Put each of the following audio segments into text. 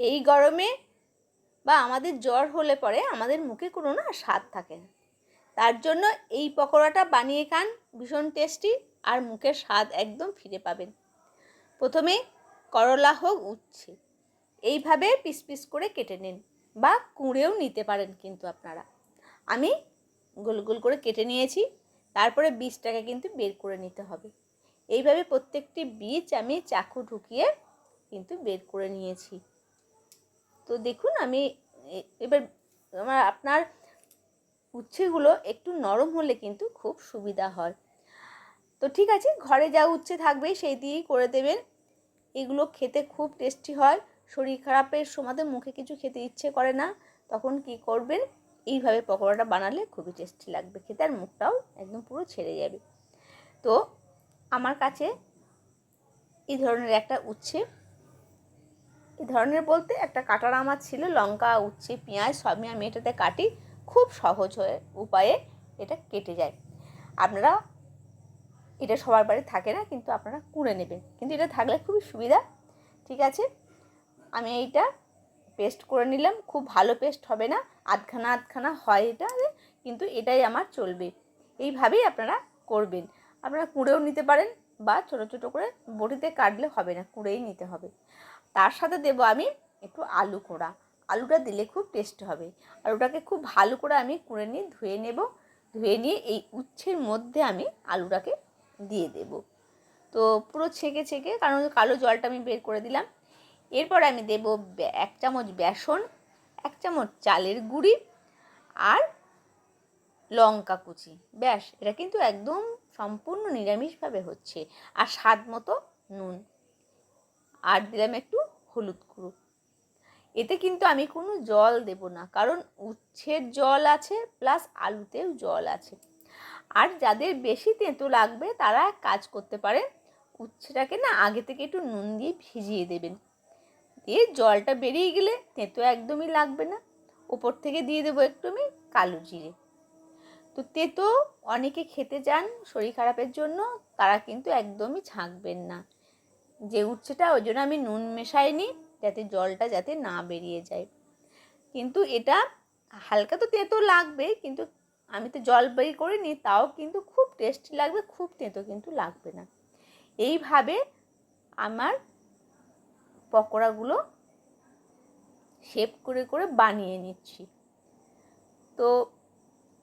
এই গরমে বা আমাদের জ্বর হলে পরে আমাদের মুখে কোনো না স্বাদ থাকে। না তার জন্য এই পকোড়াটা বানিয়ে খান, ভীষণ টেস্টি আর মুখের স্বাদ একদম ফিরে পাবেন। প্রথমে করলা হোক, উচ্ছে, এইভাবে পিস পিস করে কেটে নিন বা কুঁড়েও নিতে পারেন কিন্তু আপনারা। আমি গোল গোল করে কেটে নিয়েছি, তারপরে বীজটাকে কিন্তু বের করে নিতে হবে। এইভাবে প্রত্যেকটি বীজ আমি চাকু ঢুকিয়ে কিন্তু বের করে নিয়েছি। তো দেখুন, আমি এবার আমার, আপনার উচ্ছেগুলো একটু নরম হলে কিন্তু খুব সুবিধা হয়। তো ঠিক আছে, ঘরে যা উচ্ছে থাকবে সেই দিয়েই করে দেবেন। এগুলো খেতে খুব টেস্টি হয়। শরীর খারাপের সময় মুখে কিছু খেতে ইচ্ছে করে না। তখন কি করবেন? এইভাবে পকোড়াটা বানালে খুবই টেস্টি লাগবে খেতে আর মুখটাও একদম পুরো ছেড়ে যাবে। তো আমার কাছে এই ধরনের একটা উচ্ছে এই ধরনের বলতে একটা কাটার আমার ছিল, লঙ্কা, উচ্ছে, পেঁয়াজ সবই আমি এটাতে কাটি খুব সহজ হয়ে উপায়ে এটা কেটে যায়। আপনারা এটা সবার বাড়ি থাকে না, কিন্তু আপনারা কুড়ে নেবেন। কিন্তু এটা থাকলে খুবই সুবিধা, ঠিক আছে? আমি এইটা পেস্ট করে নিলাম, খুব ভালো পেস্ট হবে না, আধখানা আধখানা হয় এটা, কিন্তু এটাই আমার চলবে। এইভাবেই আপনারা করবেন। আপনারা কুড়েও নিতে পারেন বা ছোটো ছোটো করে বটিতে কাটলে হবে না, কুড়েই নিতে হবে। তার সাথে দেবো আমি একটু আলু কোড়া। আলুটা দিলে খুব টেস্ট হবে। আলুটাকে খুব ভালো করে আমি কুড়ে নিয়ে ধুয়ে নেব। ধুয়ে নিয়ে এই উচ্ছের মধ্যে আমি আলুটাকে দিয়ে দেব। তো পুরো ছেঁকে ছেঁকে, কারণ কালো জলটা আমি বের করে দিলাম। এরপর আমি দেব এক চামচ বেসন, এক চামচ চালের গুঁড়ি আর লঙ্কা কুচি। ব্যাস, এটা কিন্তু একদম সম্পূর্ণ নিরামিষভাবে হচ্ছে। আর স্বাদ মতো নুন। আর দিলাম একটু হলুদ গুঁড়ো। এতে কিন্তু আমি কোনো জল দেব না, কারণ উচ্ছের জল আছে প্লাস আলুতেও জল আছে। আর যাদের বেশি তেঁতো লাগবে তারা কাজ করতে পারেন উচ্ছেটাকে না আগে থেকে একটু নুন দিয়ে ভিজিয়ে দেবেন। দিয়ে জলটা বেরিয়ে গেলে তেঁতো একদমই লাগবে না। ওপর থেকে দিয়ে দেবো একটু আমি কালো জিরে। তো তেঁতো অনেকে খেতে চান শরীর খারাপের জন্য, তারা কিন্তু একদমই ছাঁকবেন না। যে উচ্ছেটা, ওই জন্য আমি নুন মেশাইনি, যাতে জলটা যাতে না বেরিয়ে যায়। কিন্তু এটা হালকা তো তেঁতো লাগবে, কিন্তু আমি তো জল বের করিনি, তাও কিন্তু খুব টেস্টি লাগবে, খুব তেঁতো কিন্তু লাগবে না। এইভাবে আমার পকোড়াগুলো শেপ করে করে বানিয়ে নিচ্ছি। তো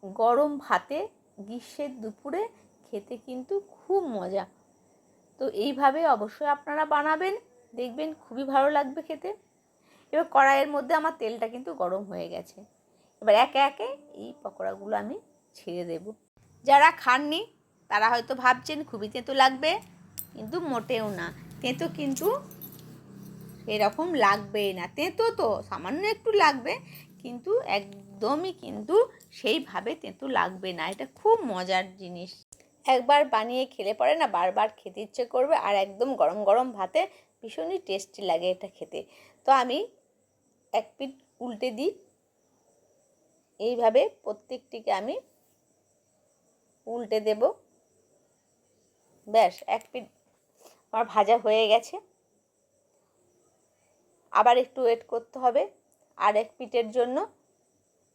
গরম ভাতে গ্রীষ্মের দুপুরে খেতে কিন্তু খুব মজা। তো এইভাবে অবশ্যই আপনারা বানাবেন, দেখবেন খুবই ভালো লাগবে খেতে। এবার কড়াইয়ের মধ্যে আমার তেলটা কিন্তু গরম হয়ে গেছে। এবার একে একে এই পকোড়াগুলো আমি ছেড়ে দেব। যারা খাননি, তারা হয়তো ভাবছেন, খুবই তেঁতো লাগবে, কিন্তু মোটেও না। তেঁতো কিন্তু এরকম লাগবে না। তেঁতো তো, সামান্য একটু লাগবে, কিন্তু একদমই কিন্তু সেইভাবে তেঁতো লাগবে না। এটা খুব মজার জিনিস। একবার বানিয়ে খেলে পরে না বারবার খেতে ইচ্ছে করবে আর একদম গরম গরম ভাতে ভীষণই টেস্টি লাগে এটা খেতে। তো আমি এক পিট উল্টে দিই। এইভাবে প্রত্যেকটিকে আমি উল্টে দেব। ব্যাস, এক পিট আমার ভাজা হয়ে গেছে। আবার একটু ওয়েট করতে হবে। আর এক পিঠের জন্য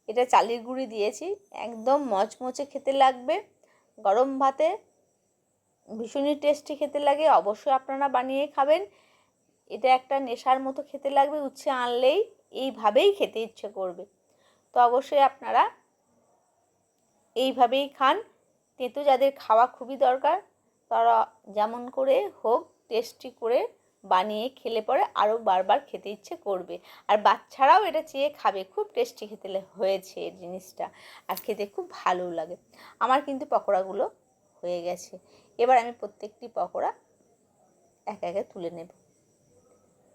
এটা চালের গুঁড়ি দিয়েছি। একদম মচমচে খেতে লাগবে। গরম ভাতে ভীষণই টেস্টি খেতে লাগে। অবশ্যই আপনারা বানিয়ে খাবেন। এটা একটা নেশার মতো খেতে লাগবে, উচ্ছে আনলেই এইভাবেই খেতে ইচ্ছে করবে। তো অবশ্যই আপনারা এইভাবেই খান। তেঁতো যাদের খাওয়া খুবই দরকার, তারা যেমন করে হোক টেস্টি করে বানিয়ে খেলে পরে আরও বারবার খেতে ইচ্ছে করবে। আর বাচ্চারাও এটা চেয়ে খাবে, খুব টেস্টি খেতে হয়েছে এই জিনিসটা আর খেতে খুব ভালো লাগে। আমার কিন্তু পকোড়াগুলো হয়ে গেছে। এবার আমি প্রত্যেকটি পকোড়া একে একে তুলে নেব।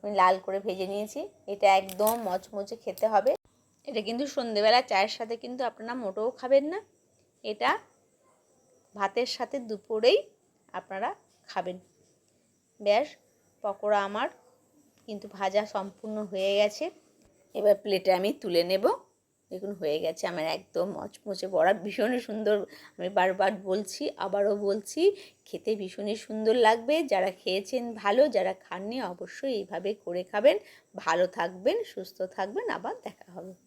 আমি লাল করে ভেজে নিয়েছি। এটা একদম মচমচে খেতে হবে। এটা কিন্তু সন্ধেবেলা চায়ের সাথে কিন্তু আপনারা মোটেও খাবেন না। এটা ভাতের সাথে দুপুরেই আপনারা খাবেন। ব্যাস পকোড়া আমার কিন্তু ভাজা সম্পূর্ণ হয়ে গেছে। এবার প্লেটে আমি তুলে নেব। দেখুন, হয়ে গেছে আমার একদম মচমচে বড়া। ভীষণই সুন্দর, আমি বারবার বলছি, আবারও বলছি, খেতে ভীষণই সুন্দর লাগবে। যারা খেয়েছেন ভালো, যারা খাননি অবশ্যই এইভাবে করে খাবেন। ভালো থাকবেন, সুস্থ থাকবেন। আবার দেখা হবে।